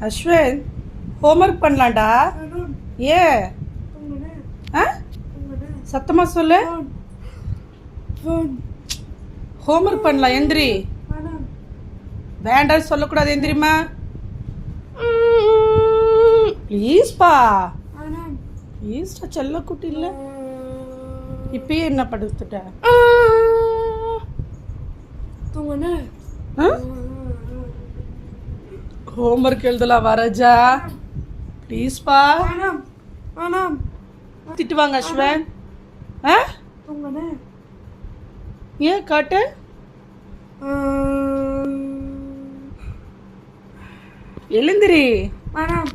Ashwin homework பண்ணலாம்டா. ஏ? ஆ? தூங்குனே. சத்தமா சொல்லு. Homework பண்ணலாம் எந்திரி. வேண்டாம் சொல்லக்கூடாது எந்திரிமா ப்ளீஸ்ப்பா ப்ளீஸ்டா செல்ல குட்டி இல்லை இப்பயே என்ன படுத்துட்ட? தூங்குனே. ஹோம்ஒர்க் எழுதலாம் வரஜா. வேணாம் திட்டுவாங்க அஸ்வன். ஆ? ஏன் காட்டு? எழுந்திரி. வேணாம்.